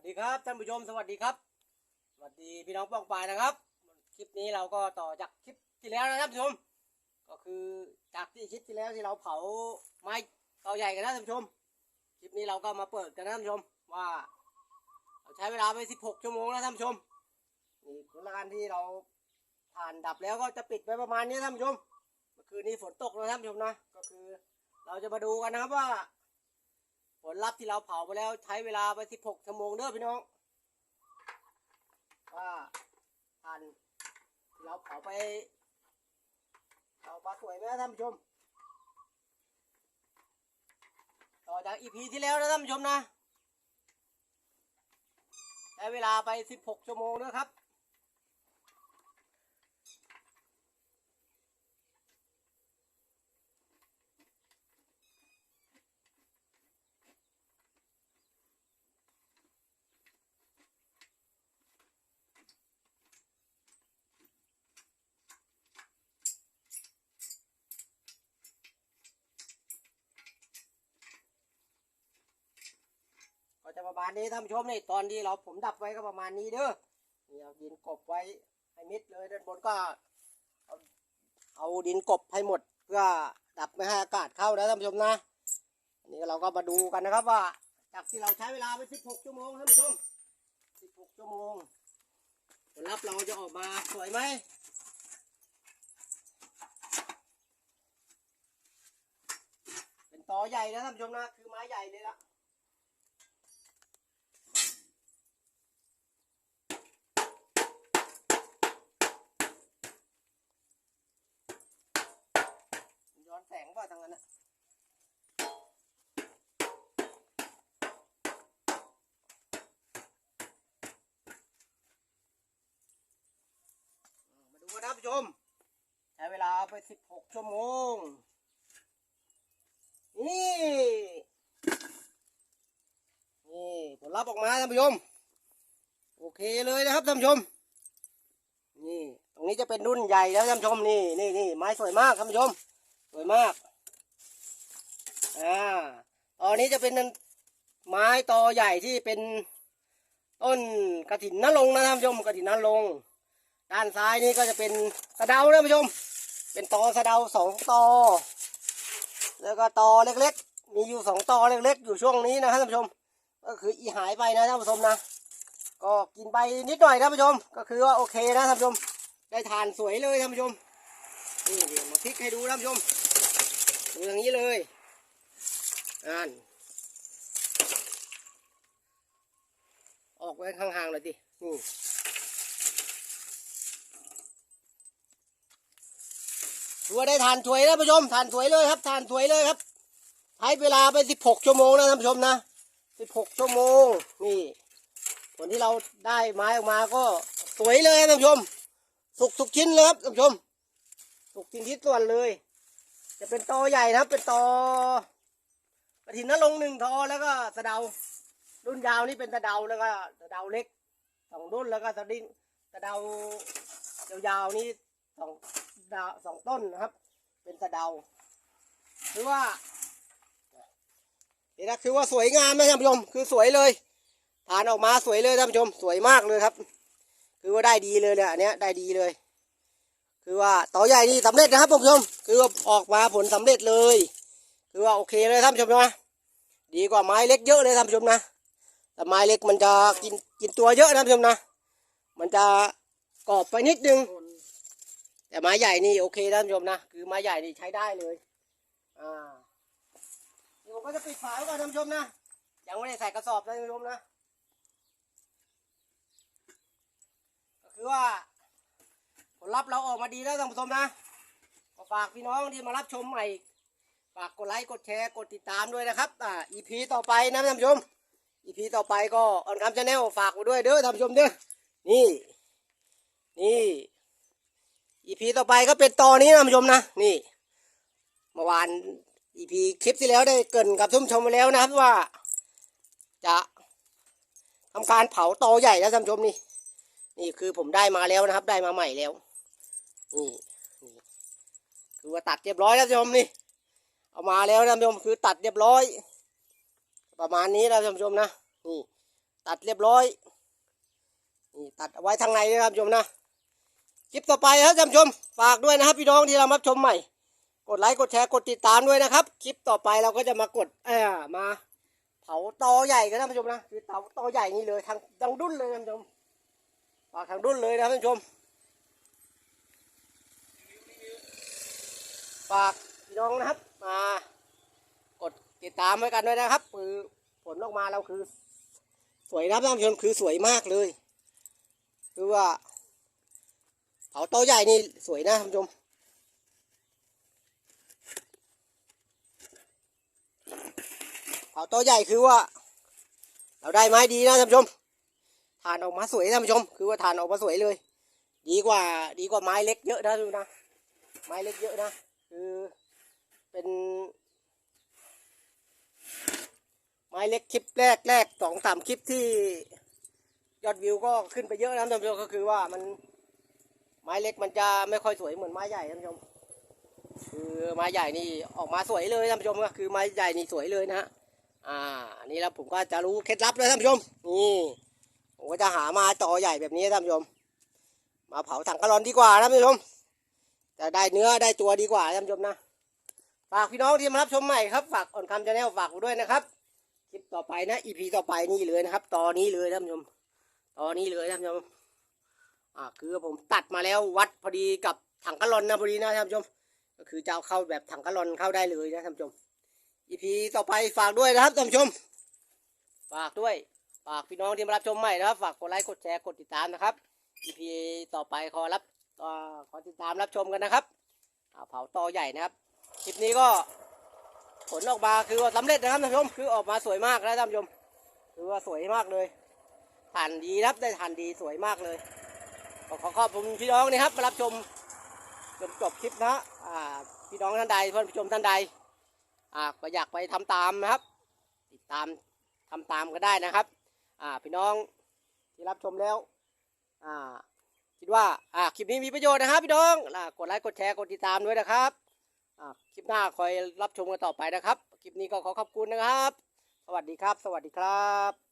วัสดีครับท่านผู้ชมสวัสดีครับสวัสดีพี่น้องป้องปายนะครับ คลิปนี้เราก็ต่อจากคลิปที่แล้วนะครับท่านผู้ชม ก็คือจากที่คลิปที่แล้วที่เราเผาไม้เตาใหญ่กันนะท่านผู้ชม คลิปนี้เราก็มาเปิดกันนะท่านผู้ชมว่า เราใช้เวลาไป 16 ชั่วโมงนะท่านผู้ชมนี่ผลการที่เราผ่านดับแล้วก็จะปิดไปประมาณนี้ท่านผู้ชมเมื่อคืนนี้ฝนตกนะท่านผู้ชมนะก็คือ เราจะมาดูกันนะครับว่า ผลลัพธ์ที่เราเผาไปแล้วใช้เวลาไป16ชั่วโมงเด้อพี่น้องว่าผ่านเราเผาไปเผาปลาสวยไหมท่านผู้ชม ต่อจากอีพีที่แล้วนะท่านผู้ชมนะใช้เวลาไป16ชั่วโมงนะครับ ก็จะประมาณนี้ท่านผู้ชมนี่ตอนที่เราผมดับไว้ก็ประมาณนี้เด้อนี่เอาดินกบไว้ให้มิดเลยด้านบนก็เอาเอาดินกบให้หมดเพื่อดับไม่ให้อากาศเข้านะท่านผู้ชมนะอันนี้เราก็มาดูกันนะครับว่าจากที่เราใช้เวลาไป 16 ชั่วโมงท่านผู้ชม 16 ชั่วโมงผลลัพธ์เราจะออกมาสวยไหมเป็นตอใหญ่นะท่านผู้ชมนะคือไม้ใหญ่เลยละ ย้อนแสงป่ะทางนั้นะมาดูนะท่านผู้ชม ใช้เวลาไป16ชั่วโมง นี่ นี่ผลลัพธ์ออกมาท่านผู้ชม โอเคเลยนะครับท่านผู้ชม นี่ ตรงนี้จะเป็นรุ่นใหญ่แล้วท่านผู้ชม นี่นี่นี่ไม้สวยมากท่านผู้ชม สวยมาก อ่าตอนนี้จะเป็นไม้ตอใหญ่ที่เป็นต้นกระถินนรงนะท่านผู้ชมกระถินนรงค์ด้านซ้ายนี่ก็จะเป็นสะเดานะท่านผู้ชม เป็นตอสะเดาสองตอ แล้วก็ตอเล็กๆ มีอยู่สองตอเล็กๆ อยู่ช่วงนี้นะท่านผู้ชม ก็คืออีหายไปนะท่านผู้ชมนะ ก็กินไปนิดหน่อยนะท่านผู้ชม ก็คือว่าโอเคนะท่านผู้ชม ได้ทานสวยเลยท่านผู้ชมนี่เดี๋ยวมาพลิกให้ดูท่านผู้ชมดูอย่างนี้เลย อ่านออกไว้ห่างๆหน่อยดินี่ถือว่าได้ทานสวยนะท่านผู้ชมทานสวยเลยครับทานสวยเลยครับใช้เวลาไปสิบหกชั่วโมงนะท่านผู้ชมนะสิบหกชั่วโมงนี่ผลที่เราได้ไม้ออกมาก็สวยเลยท่านผู้ชม สุกทุกชิ้นเลยครับท่านผู้ชม สุกทิ้งทิศส่วนเลย จะเป็นตอใหญ่นะครับเป็นตอ ระถินนรงหนึ่งทอแล้วก็สะเดารุ่นยาวนี่เป็นสะเดาแล้วก็สะเดาเล็กสองรุ่นแล้วก็สะดิ้งสะเดายาวๆนี่สองดาสองต้นนะครับ เป็นสะเดาคือว่านี่นะคือว่าสวยงามนะท่านผู้ชมคือสวยเลยฐานออกมาสวยเลยท่านผู้ชมสวยมากเลยครับ คือว่าได้ดีเลยเนี่ยอันเนี้ยได้ดีเลย คือว่าต่อใหญ่นี่สำเร็จนะครับท่านผู้ชมคือว่าออกมาผลสำเร็จเลย คือว่าโอเคเลยท่านผู้ชมนะ ดีกว่าไม้เล็กเยอะเลยท่านผู้ชมนะแต่ไม้เล็กมันจะกินกินตัวเยอะนะท่านผู้ชมนะ มันจะกรอบไปนิดนึง แต่ไม้ใหญ่นี่โอเคท่านผู้ชมนะ คือไม้ใหญ่นี่ใช้ได้เลย อ่าเดี๋ยวผมก็จะปิดฝาไว้ก่อนท่านผู้ชมนะ ยังไม่ได้ใส่กระสอบนะท่านผู้ชมนะ ก็คือว่าผลลัพธ์เราออกมาดีแล้วท่านผู้ชมนะ ก็ฝากพี่น้องที่มารับชมใหม่ ฝากกดไลค์กดแชร์กดติดตามด้วยนะครับอ่า EP ต่อไปนะท่านผู้ชม EP ต่อไปก็ออนคำชาแนลฝากไว้ด้วยเด้อท่านผู้ชมเด้อนี่ นี่ EP ต่อไปก็เป็นตอนนี้นะท่านผู้ชมนะนี่เมื่อวาน EP คลิปที่แล้วได้เกินกับท่านผู้ชมไปแล้วนะครับว่า จะทำการเผาตอใหญ่นะท่านผู้ชมนี่ นี่คือผมได้มาแล้วนะครับ ได้มาใหม่แล้วนี่นี่คือว่าตัดเรียบร้อยแล้วท่านผู้ชมนี่ เอามาแล้วนะท่านผู้ชมคือตัดเรียบร้อย ประมาณนี้นะท่านผู้ชมนะนี่ตัดเรียบร้อยนี่ตัดเอาไว้ทางในนะครับผู้ชมนะคลิปต่อไปครับท่านผู้ชมฝากด้วยนะครับพี่น้องที่เรารับชมใหม่ กดไลค์กดแชร์กดติดตามด้วยนะครับ คลิปต่อไปเราก็จะมากดเออมาเผาตอใหญ่กันนะท่านผู้ชมนะคือเตาตอใหญ่นี่เลยทางทางดุ้นเลยท่านผู้ชมฝากทางดุ้นเลยนะครับท่านผู้ชมฝากพี่น้องนะครับ มากดติดตามไว้กันด้วยนะครับคือผลออกมาเราคือ สวยนะครับท่านผู้ชมคือสวยมากเลย คือว่าเผาตใหญ่นี่สวยนะท่านผู้ชมเผาตัวใหญ่คือว่า เราได้ไม้ดีนะท่านผู้ชมทานออกมาสวยท่านผู้ชม คือว่าทานออกมาสวยเลย ดีกว่า ดีกว่าไม้เล็กเยอะนะดูนะ ไม้เล็กเยอะนะ เป็น ไม้เล็กคลิปแรกแรกสองสามคลิปที่ยอดวิวก็ขึ้นไปเยอะนะท่านผู้ชมก็คือว่ามันไม้เล็กมันจะไม่ค่อยสวยเหมือนไม้ใหญ่ท่านผู้ชมคือไม้ใหญ่นี่ออกมาสวยเลยท่านผู้ชมก็คือไม้ใหญ่นี่สวยเลยนะฮะอ่าอันนี้แล้วผมก็จะรู้เคล็ดลับเลยท่านผู้ชมนี่ผมก็จะหามาจอใหญ่แบบนี้ท่านผู้ชม มาเผาถังกะลอนดีกว่านะท่านผู้ชมจะได้เนื้อได้ตัวดีกว่าท่านผู้ชมนะ ฝากพี่น้องที่มารับชมใหม่ครับ ฝากอ่อนคำชาแนลฝากด้วยนะครับ คลิปต่อไปนะอีพีต่อไปนี่เลยนะครับ ตอนนี้เลยท่านผู้ชม ตอนนี้เลยท่านผู้ชม อ่า คือผมตัดมาแล้ววัดพอดีกับถังกะลอนนะพอดีนะท่านผู้ชม ก็คือจะเอาเข้าแบบถังกะลอนเข้าได้เลยนะท่านผู้ชมอีพีต่อไปฝากด้วยนะครับท่านผู้ชม ฝากด้วย ฝากพี่น้องที่มารับชมใหม่นะครับ ฝากกดไลค์ กดแชร์ กดติดตามนะครับอีพีต่อไปขอรับอขอติดตามรับชมกันนะครับเผาต่อใหญ่นะครับ คลิปนี้ก็ผลออกมาคือว่าสำเร็จนะครับท่านผู้ชมคือออกมาสวยมากนะท่านผู้ชมคือว่าสวยมากเลยทานดีครับได้ทานดีสวยมากเลยขอขอขอบคุณพี่น้องนะครับมารับชมจนจบคลิปนะฮะอ่าพี่น้องท่านใดเพื่อนผู้ชมท่านใดอ่าอยากไปทำตามนะครับ ติดตามทำตามก็ได้นะครับอ่าพี่น้องที่รับชมแล้วอ่าคิดว่าอ่าคลิปนี้มีประโยชน์นะครับพี่น้องอ่ากดไลค์กดแชร์กดติดตามด้วยนะครับ คลิปหน้าคอยรับชมกันต่อไปนะครับ คลิปนี้ก็ขอขอบคุณนะครับ สวัสดีครับ สวัสดีครับ